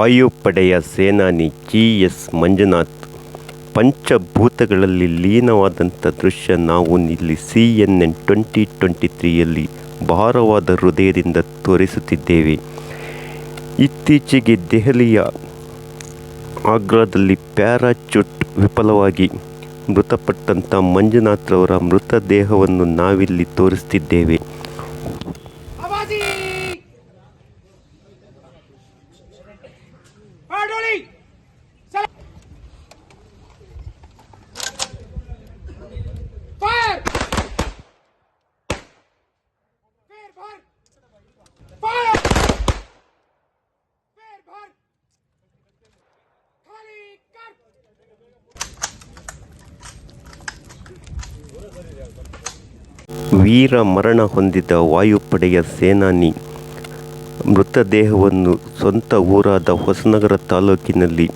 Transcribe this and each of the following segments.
ವಾಯುಪಡೆಯ ಸೇನಾನಿ G S Manjunath, ಪಂಚಭೂತಗಳಲ್ಲಿ ಲೀನವಾದಂಥ ದೃಶ್ಯ ನಾವು ಇಲ್ಲಿ C N N twenty twenty ತ್ರೀಯಲ್ಲಿ ಭಾರವಾದ ಹೃದಯದಿಂದ ತೋರಿಸುತ್ತಿದ್ದೇವೆ. ಇತ್ತೀಚೆಗೆ ದೆಹಲಿಯ ಆಗ್ರಾದಲ್ಲಿ ಪ್ಯಾರಾಚೂಟ್ ವಿಫಲವಾಗಿ ಮೃತಪಟ್ಟಂಥ ಮಂಜುನಾಥ್ರವರ ಮೃತದೇಹವನ್ನು ನಾವಿಲ್ಲಿ ತೋರಿಸ್ತಿದ್ದೇವೆ ವೀರ ಮರಣ ಹೊಂದಿದ ವಾಯುಪಡೆಯ ಸೇನಾನಿ. ಮೃತದೇಹವನ್ನು ಸ್ವಂತ ಊರಾದ ಹೊಸನಗರ ತಾಲೂಕಿನಲ್ಲಿ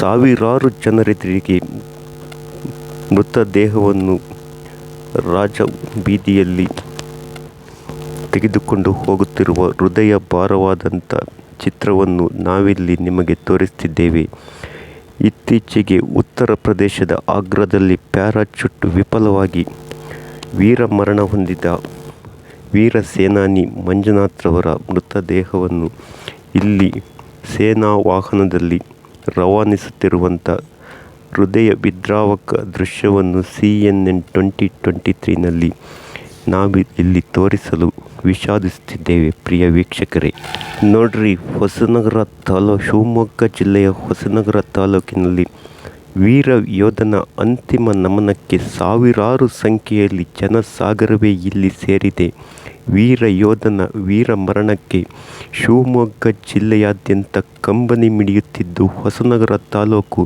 ಸಾವಿರಾರು ಜನರೆದುರಿಗೆ ಮೃತದೇಹವನ್ನು ರಾಜ ಬೀದಿಯಲ್ಲಿ ತೆಗೆದುಕೊಂಡು ಹೋಗುತ್ತಿರುವ ಹೃದಯ ಭಾರವಾದಂಥ ಚಿತ್ರವನ್ನು ನಾವಿಲ್ಲಿ ನಿಮಗೆ ತೋರಿಸ್ತಿದ್ದೇವೆ. ಇತ್ತೀಚೆಗೆ ಉತ್ತರ ಪ್ರದೇಶದ ಆಗ್ರಾದಲ್ಲಿ ಪ್ಯಾರಾಚುಟ್ ವಿಫಲವಾಗಿ ವೀರ ಮರಣ ಹೊಂದಿದ ವೀರ ಸೇನಾನಿ ಮಂಜುನಾಥ್ರವರ ಮೃತದೇಹವನ್ನು ಇಲ್ಲಿ ಸೇನಾ ವಾಹನದಲ್ಲಿ ರವಾನಿಸುತ್ತಿರುವಂಥ ಹೃದಯ ವಿದ್ರಾವಕ ದೃಶ್ಯವನ್ನು C N N twenty twenty ತ್ರೀನಲ್ಲಿ ನಾವು ಇಲ್ಲಿ ತೋರಿಸಲು ವಿಷಾದಿಸುತ್ತಿದ್ದೇವೆ, ಪ್ರಿಯ ವೀಕ್ಷಕರೇ. ನೋಡ್ರಿ, ಹೊಸನಗರ ತಾಲೂ, ಶಿವಮೊಗ್ಗ ಜಿಲ್ಲೆಯ ಹೊಸನಗರ ತಾಲೂಕಿನಲ್ಲಿ ವೀರ ಯೋಧನ ಅಂತಿಮ ನಮನಕ್ಕೆ ಸಾವಿರಾರು ಸಂಖ್ಯೆಯಲ್ಲಿ ಜನಸಾಗರವೇ ಇಲ್ಲಿ ಸೇರಿದೆ. ವೀರ ಯೋಧನ ವೀರ ಮರಣಕ್ಕೆ ಶಿವಮೊಗ್ಗ ಜಿಲ್ಲೆಯಾದ್ಯಂತ ಕಂಬನಿ ಮಿಡಿಯುತ್ತಿದ್ದು ಹೊಸನಗರ ತಾಲೂಕು.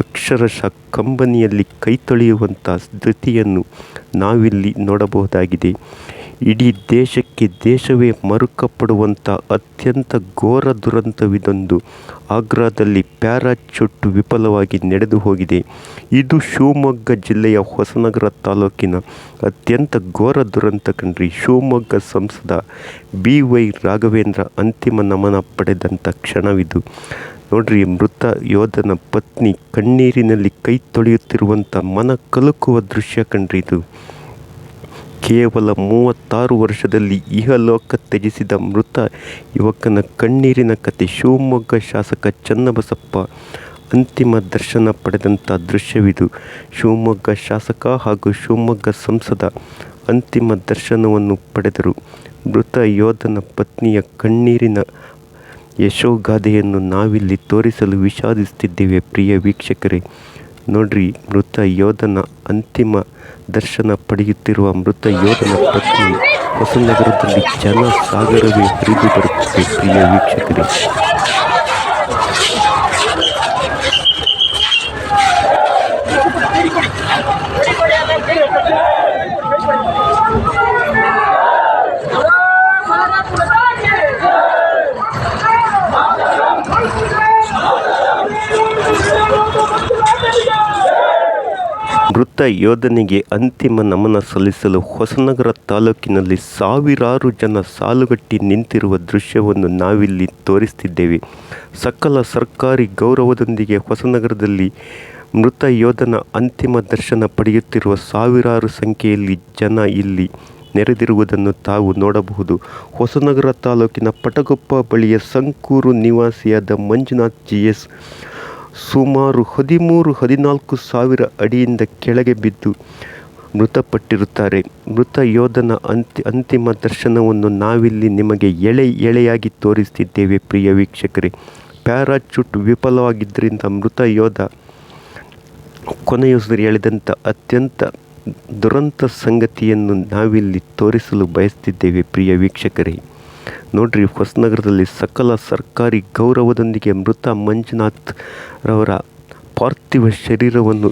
ಅಕ್ಷರಶಃ ಕಂಬನಿಯಲ್ಲಿ ಕೈ ತೊಳೆಯುವಂಥ ಸ್ಥಿತಿಯನ್ನು ನಾವಿಲ್ಲಿ ನೋಡಬಹುದಾಗಿದೆ. ಇಡೀ ದೇಶಕ್ಕೆ ದೇಶವೇ ಮರುಕಪಡುವಂಥ ಅತ್ಯಂತ ಘೋರ ದುರಂತವಿದೊಂದು ಆಗ್ರಾದಲ್ಲಿ ಪ್ಯಾರಾಚೂಟ್ ವಿಫಲವಾಗಿ ನಡೆದು ಹೋಗಿದೆ. ಇದು ಶಿವಮೊಗ್ಗ ಜಿಲ್ಲೆಯ ಹೊಸನಗರ ತಾಲೂಕಿನ ಅತ್ಯಂತ ಘೋರ ದುರಂತ ಕಣ್ರಿ. ಶಿವಮೊಗ್ಗ ಸಂಸದ ಬಿ ವೈ ರಾಘವೇಂದ್ರ ಅಂತಿಮ ನಮನ ಪಡೆದಂಥ ಕ್ಷಣವಿದು. ನೋಡ್ರಿ, ಮೃತ ಯೋಧನ ಪತ್ನಿ ಕಣ್ಣೀರಿನಲ್ಲಿ ಕೈ ತೊಳೆಯುತ್ತಿರುವಂಥ ಮನ ಕಲುಕುವ ದೃಶ್ಯ ಕಣ್ರಿ ಇದು. ಕೇವಲ ಮೂವತ್ತಾರು ವರ್ಷದಲ್ಲಿ ಇಹಲೋಕ ತ್ಯಜಿಸಿದ ಮೃತ ಯುವಕನ ಕಣ್ಣೀರಿನ ಕತೆ ಶಿವಮೊಗ್ಗ ಶಾಸಕ ಚನ್ನಬಸಪ್ಪ ಅಂತಿಮ ದರ್ಶನ ಪಡೆದಂಥ ದೃಶ್ಯವಿದು. ಶಿವಮೊಗ್ಗ ಶಾಸಕ ಹಾಗೂ ಶಿವಮೊಗ್ಗ ಸಂಸದ ಅಂತಿಮ ದರ್ಶನವನ್ನು ಪಡೆದರು. ಮೃತ ಯೋಧನ ಪತ್ನಿಯ ಕಣ್ಣೀರಿನ ಯಶೋಗಾಥೆಯನ್ನು ನಾವಿಲ್ಲಿ ತೋರಿಸಲು ವಿಷಾದಿಸುತ್ತಿದ್ದೇವೆ ಪ್ರಿಯ ವೀಕ್ಷಕರೇ. ನೋಡ್ರಿ, ಮೃತ ಯೋಧನ ಅಂತಿಮ ದರ್ಶನ ಪಡೆಯುತ್ತಿರುವ ಮೃತ ಯೋಧನ ಪತ್ನಿ ಹೊಸನಗರದಲ್ಲಿ ಜನ ಸಾಗರವೇ ಹರಿದು ಬರುತ್ತಿದೆ ಪ್ರಿಯ ವೀಕ್ಷಕರೇ. ಮೃತ ಯೋಧನಿಗೆ ಅಂತಿಮ ನಮನ ಸಲ್ಲಿಸಲು ಹೊಸನಗರ ತಾಲೂಕಿನಲ್ಲಿ ಸಾವಿರಾರು ಜನ ಸಾಲುಗಟ್ಟಿ ನಿಂತಿರುವ ದೃಶ್ಯವನ್ನು ನಾವಿಲ್ಲಿ ತೋರಿಸ್ತಿದ್ದೇವೆ. ಸಕಲ ಸರ್ಕಾರಿ ಗೌರವದೊಂದಿಗೆ ಹೊಸನಗರದಲ್ಲಿ ಮೃತ ಯೋಧನ ಅಂತಿಮ ದರ್ಶನ ಪಡೆಯುತ್ತಿರುವ ಸಾವಿರಾರು ಸಂಖ್ಯೆಯಲ್ಲಿ ಜನ ಇಲ್ಲಿ ನೆರೆದಿರುವುದನ್ನು ತಾವು ನೋಡಬಹುದು. ಹೊಸನಗರ ತಾಲೂಕಿನ ಪಟಗೊಪ್ಪ ಬಳಿಯ ಸಂಕೂರು ನಿವಾಸಿಯಾದ ಮಂಜುನಾಥ್ ಜಿ ಎಸ್ ಸುಮಾರು ಹದಿಮೂರು ಹದಿನಾಲ್ಕು ಸಾವಿರ ಅಡಿಯಿಂದ ಕೆಳಗೆ ಬಿದ್ದು ಮೃತಪಟ್ಟಿರುತ್ತಾರೆ. ಮೃತ ಯೋಧನ ಅಂತಿ ಅಂತಿಮ ದರ್ಶನವನ್ನು ನಾವಿಲ್ಲಿ ನಿಮಗೆ ಎಳೆ ಎಳೆಯಾಗಿ ತೋರಿಸ್ತಿದ್ದೇವೆ ಪ್ರಿಯ ವೀಕ್ಷಕರೇ. ಪ್ಯಾರಾಚೂಟ್ ವಿಫಲವಾಗಿದ್ದರಿಂದ ಮೃತ ಯೋಧ ಕೊನೆಯುಸಿರು ಎಳೆದಂಥ ಅತ್ಯಂತ ದುರಂತ ಸಂಗತಿಯನ್ನು ನಾವಿಲ್ಲಿ ತೋರಿಸಲು ಬಯಸ್ತಿದ್ದೇವೆ ಪ್ರಿಯ ವೀಕ್ಷಕರೇ. ನೋಡ್ರಿ, ಹೊಸನಗರದಲ್ಲಿ ಸಕಲ ಸರ್ಕಾರಿ ಗೌರವದೊಂದಿಗೆ ಮೃತ ಮಂಜುನಾಥ್ ರವರ ಪಾರ್ಥಿವ ಶರೀರವನ್ನು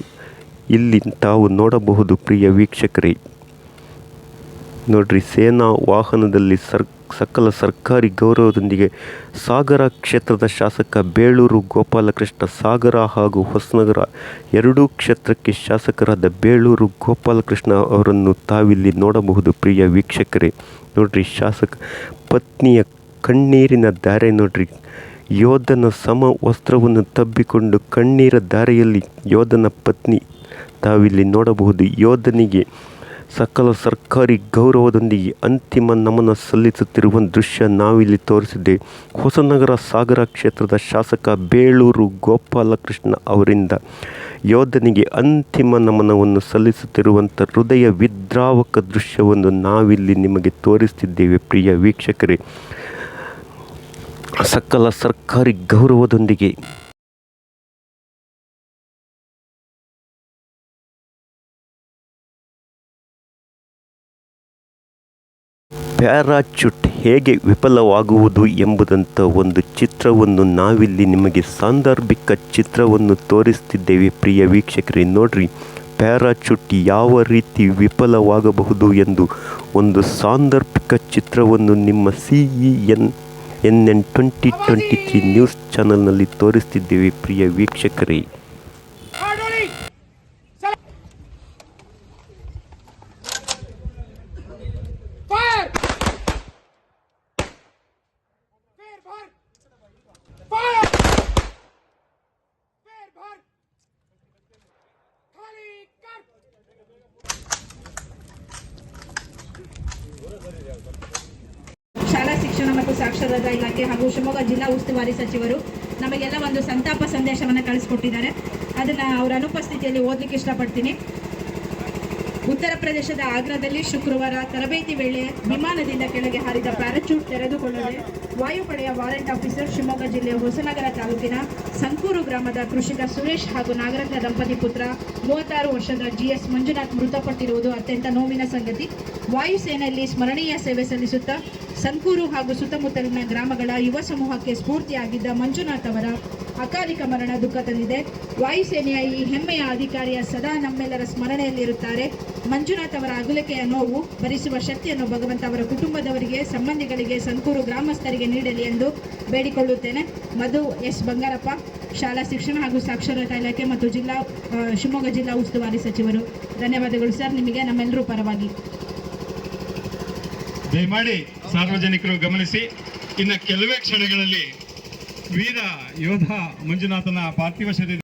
ಇಲ್ಲಿ ತಾವು ನೋಡಬಹುದು, ಪ್ರಿಯ ವೀಕ್ಷಕರೇ. ನೋಡ್ರಿ, ಸೇನಾ ವಾಹನದಲ್ಲಿ ಸರ್, ಸಕಲ ಸರ್ಕಾರಿ ಗೌರವದೊಂದಿಗೆ ಸಾಗರ ಕ್ಷೇತ್ರದ ಶಾಸಕ ಬೇಳೂರು ಗೋಪಾಲಕೃಷ್ಣ ಸಾಗರ ಹಾಗೂ ಹೊಸನಗರ ಎರಡೂ ಕ್ಷೇತ್ರಕ್ಕೆ ಶಾಸಕರಾದ ಬೇಳೂರು ಗೋಪಾಲಕೃಷ್ಣ ಅವರನ್ನು ತಾವಿಲ್ಲಿ ನೋಡಬಹುದು. ಪ್ರಿಯ ವೀಕ್ಷಕರೇ, ನೋಡ್ರಿ, ಶಾಸಕ ಪತ್ನಿಯ ಕಣ್ಣೀರಿನ ಧಾರೆ ನೋಡ್ರಿ. ಯೋಧನ ಸಮ ವಸ್ತ್ರವನ್ನು ತಬ್ಬಿಕೊಂಡು ಕಣ್ಣೀರ ದಾರೆಯಲ್ಲಿ ಯೋಧನ ಪತ್ನಿ ತಾವಿಲ್ಲಿ ನೋಡಬಹುದು. ಯೋಧನಿಗೆ ಸಕಲ ಸರ್ಕಾರಿ ಗೌರವದೊಂದಿಗೆ ಅಂತಿಮ ನಮನ ಸಲ್ಲಿಸುತ್ತಿರುವ ದೃಶ್ಯ ನಾವಿಲ್ಲಿ ತೋರಿಸಿದ್ದೆ ಹೊಸನಗರ ಸಾಗರ ಕ್ಷೇತ್ರದ ಶಾಸಕ ಬೇಳೂರು ಗೋಪಾಲಕೃಷ್ಣ ಅವರಿಂದ ಯೋಧನಿಗೆ ಅಂತಿಮ ನಮನವನ್ನು ಸಲ್ಲಿಸುತ್ತಿರುವಂಥ ಹೃದಯ ವಿದ್ರಾವಕ ದೃಶ್ಯವನ್ನು ನಾವಿಲ್ಲಿ ನಿಮಗೆ ತೋರಿಸ್ತಿದ್ದೇವೆ ಪ್ರಿಯ ವೀಕ್ಷಕರೇ. ಸಕಲ ಸರ್ಕಾರಿ ಗೌರವದೊಂದಿಗೆ ಪ್ಯಾರಾಚೂಟ್ ಹೇಗೆ ವಿಫಲವಾಗುವುದು ಎಂಬುದಂಥ ಒಂದು ಚಿತ್ರವನ್ನು ನಾವಿಲ್ಲಿ ನಿಮಗೆ ಸಾಂದರ್ಭಿಕ ಚಿತ್ರವನ್ನು ತೋರಿಸ್ತಿದ್ದೇವೆ. ಪ್ರಿಯ ವೀಕ್ಷಕರೇ, ನೋಡ್ರಿ ಪ್ಯಾರಾಚ್ಯೂಟ್ ಯಾವ ರೀತಿ ವಿಫಲವಾಗಬಹುದು ಎಂದು ಒಂದು ಸಾಂದರ್ಭಿಕ ಚಿತ್ರವನ್ನು ನಿಮ್ಮ C E N N N twenty twenty three news ಚಾನಲ್ನಲ್ಲಿ ತೋರಿಸ್ತಿದ್ದೇವೆ. ಪ್ರಿಯ ವೀಕ್ಷಕರೇ ಸಾಕ್ಷರತಾ ಇಲಾಖೆ ಹಾಗೂ ಶಿವಮೊಗ್ಗ ಜಿಲ್ಲಾ ಉಸ್ತುವಾರಿ ಸಚಿವರು ನಮಗೆಲ್ಲ ಒಂದು ಸಂತಾಪ ಸಂದೇಶವನ್ನು ಕಳಿಸ್ಕೊಟ್ಟಿದ್ದಾರೆ. ಅದನ್ನು ಅವರ ಅನುಪಸ್ಥಿತಿಯಲ್ಲಿ ಓದಲಿಕ್ಕೆ ಇಷ್ಟಪಡ್ತೀನಿ. ಉತ್ತರ ಪ್ರದೇಶದ ಆಗ್ರಾದಲ್ಲಿ ಶುಕ್ರವಾರ ತರಬೇತಿ ವೇಳೆ ವಿಮಾನದಿಂದ ಕೆಳಗೆ ಹಾರಿದ ಪ್ಯಾರಾಚೂಟ್ ತೆರೆದುಕೊಳ್ಳದೆ ವಾಯುಪಡೆಯ ವಾರೆಂಟ್ ಆಫೀಸರ್ ಶಿವಮೊಗ್ಗ ಜಿಲ್ಲೆಯ ಹೊಸನಗರ ತಾಲೂಕಿನ ಸಂಕೂರು ಗ್ರಾಮದ ಕೃಷಿಕ ಸುರೇಶ್ ಹಾಗೂ ನಾಗರತ್ನ ದಂಪತಿ ಪುತ್ರ ಮೂವತ್ತಾರು ವರ್ಷದ ಜಿಎಸ್ ಮಂಜುನಾಥ್ ಮೃತಪಟ್ಟಿರುವುದು ಅತ್ಯಂತ ನೋವಿನ ಸಂಗತಿ. ವಾಯುಸೇನೆಯಲ್ಲಿ ಸ್ಮರಣೀಯ ಸೇವೆ ಸಲ್ಲಿಸುತ್ತಾ ಸಂಕೂರು ಹಾಗೂ ಸುತ್ತಮುತ್ತಲಿನ ಗ್ರಾಮಗಳ ಯುವ ಸಮೂಹಕ್ಕೆ ಸ್ಫೂರ್ತಿಯಾಗಿದ್ದ ಮಂಜುನಾಥ್ ಅವರ ಅಕಾಲಿಕ ಮರಣ ದುಃಖ ತಂದಿದೆ ವಾಯುಸೇನೆಯ ಈ ಹೆಮ್ಮೆಯ ಅಧಿಕಾರಿಯ ಸದಾ ನಮ್ಮೆಲ್ಲರ ಸ್ಮರಣೆಯಲ್ಲಿರುತ್ತಾರೆ. ಮಂಜುನಾಥ್ ಅವರ ಅಗಲಿಕೆಯ ನೋವು ಭರಿಸುವ ಶಕ್ತಿಯನ್ನು ಭಗವಂತ ಅವರ ಕುಟುಂಬದವರಿಗೆ, ಸಂಬಂಧಿಗಳಿಗೆ, ಸಂಕೂರು ಗ್ರಾಮಸ್ಥರಿಗೆ ನೀಡಲಿ ಎಂದು ಬೇಡಿಕೊಳ್ಳುತ್ತೇನೆ. ಮಧು ಎಸ್. ಬಂಗಾರಪ್ಪ, ಶಾಲಾ ಶಿಕ್ಷಣ ಹಾಗೂ ಸಾಕ್ಷರತಾ ಇಲಾಖೆ ಮತ್ತು ಜಿಲ್ಲಾ ಶಿವಮೊಗ್ಗ ಜಿಲ್ಲಾ ಉಸ್ತುವಾರಿ ಸಚಿವರು. ಧನ್ಯವಾದಗಳು ಸರ್, ನಿಮಗೆ ನಮ್ಮೆಲ್ಲರೂ ಪರವಾಗಿ. ದಯಮಾಡಿ ಸಾರ್ವಜನಿಕರು ಗಮನಿಸಿ, ಇನ್ನು ಕೆಲವೇ ಕ್ಷಣಗಳಲ್ಲಿ ವೀರ ಯೋಧ ಮಂಜುನಾಥನ ಪಾರ್ಥಿವ ಶರೀರ